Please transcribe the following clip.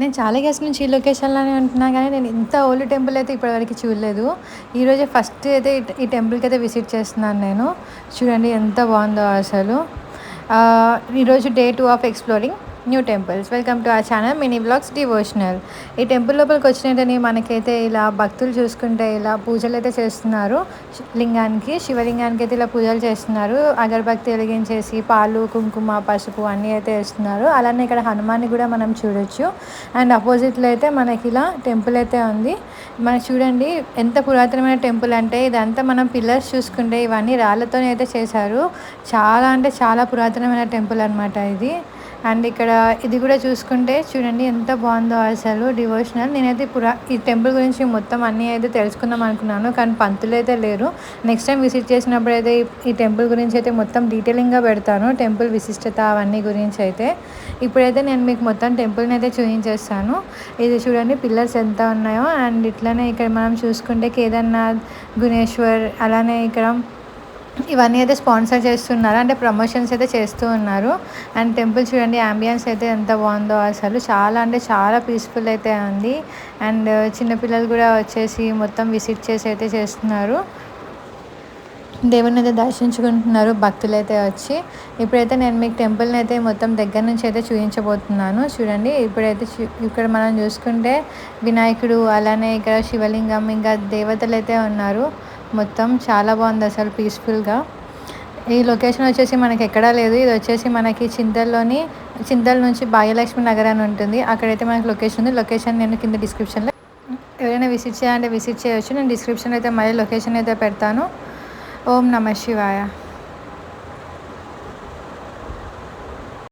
నేను చాలా ఇయర్స్ నుంచి ఈ లొకేషన్లోనే అంటున్నా కానీ నేను ఇంత ఓల్డ్ టెంపుల్ అయితే ఇప్పటివరకు చూడలేదు. ఈరోజే ఫస్ట్ అయితే ఈ- టెంపుల్కి అయితే విజిట్ చేస్తున్నాను నేను. చూడండి ఎంత బాగుందో అసలు. ఈరోజు day two of exploring new temples welcome to ఆ ఛానల్ మినీ బ్లాగ్స్ డివోషనల్ ఈ టెంపుల్ లోపలికి వచ్చినట్టని మనకైతే ఇలా భక్తులు చూసుకుంటే ఇలా పూజలు అయితే చేస్తున్నారు. లింగానికి శివలింగానికి అయితే ఇలా పూజలు చేస్తున్నారు. అగరబత్తి వెలిగించేసి పాలు కుంకుమ పసుపు అన్నీ అయితే వేస్తున్నారు. అలానే ఇక్కడ హనుమాన్ని కూడా మనం చూడొచ్చు. అండ్ అపోజిట్లో అయితే మనకి ఇలా టెంపుల్ అయితే ఉంది. మనకి చూడండి ఎంత పురాతనమైన టెంపుల్ అంటే ఇదంతా మనం పిల్లర్స్ చూసుకుంటే ఇవన్నీ రాళ్ళతోనే అయితే చేశారు. చాలా అంటే చాలా పురాతనమైన టెంపుల్ అనమాట ఇది. అండ్ ఇక్కడ ఇది కూడా చూసుకుంటే చూడండి ఎంత బాగుందో అసలు డివోషనల్. నేనైతే ఇప్పుడు ఈ టెంపుల్ గురించి మొత్తం అన్నీ అయితే తెలుసుకుందాం అనుకున్నాను కానీ పంతులు అయితే లేరు. నెక్స్ట్ టైం విజిట్ చేసినప్పుడు అయితే ఈ- ఈ టెంపుల్ గురించి అయితే మొత్తం డీటెయిలింగ్గా పెడతాను టెంపుల్ విశిష్టత అవన్నీ గురించి అయితే. ఇప్పుడైతే నేను మీకు మొత్తం టెంపుల్ని అయితే చూపించేస్తాను. ఇది చూడండి పిల్లర్స్ ఎంత ఉన్నాయో అండ్ ఇట్లానే ఇక్కడ మనం చూసుకుంటే కేదార్నాథ్ గుణేశ్వర్ అలానే ఇక్కడ ఇవన్నీ అయితే స్పాన్సర్ చేస్తున్నారు. అంటే ప్రమోషన్స్ అయితే చేస్తూ ఉన్నారు. అండ్ టెంపుల్ చూడండి అంబియన్స్ అయితే ఎంత బాగుందో అసలు. చాలా అంటే చాలా పీస్ఫుల్ అయితే ఉంది. అండ్ చిన్నపిల్లలు కూడా వచ్చేసి మొత్తం విజిట్ చేసి అయితే చేస్తున్నారు. దేవుని అయితే దర్శించుకుంటున్నారు భక్తులు అయితే వచ్చి. ఇప్పుడైతే నేను మీకు టెంపుల్ని అయితే మొత్తం దగ్గర నుంచి అయితే చూపించబోతున్నాను. చూడండి ఇప్పుడైతే చూ- ఇక్కడ మనం చూసుకుంటే వినాయకుడు అలానే ఇక్కడ శివలింగం ఇంకా దేవతలు అయితే ఉన్నారు. మొత్తం చాలా బాగుంది అసలు పీస్ఫుల్గా ఈ లొకేషన్ వచ్చేసి మనకి ఎక్కడా లేదు. ఇది వచ్చేసి మనకి చింతల్లోని చింతల నుంచి భాగ్యలక్ష్మి నగర్ అని ఉంటుంది. అక్కడైతే మనకి లొకేషన్ ఉంది. లొకేషన్ నేను కింద డిస్క్రిప్షన్లో ఎవరైనా విజిట్ చేయాలంటే విజిట్ చేయొచ్చు. నేను డిస్క్రిప్షన్ అయితే మళ్ళీ లొకేషన్ అయితే పెడతాను. ఓం నమ శివాయ.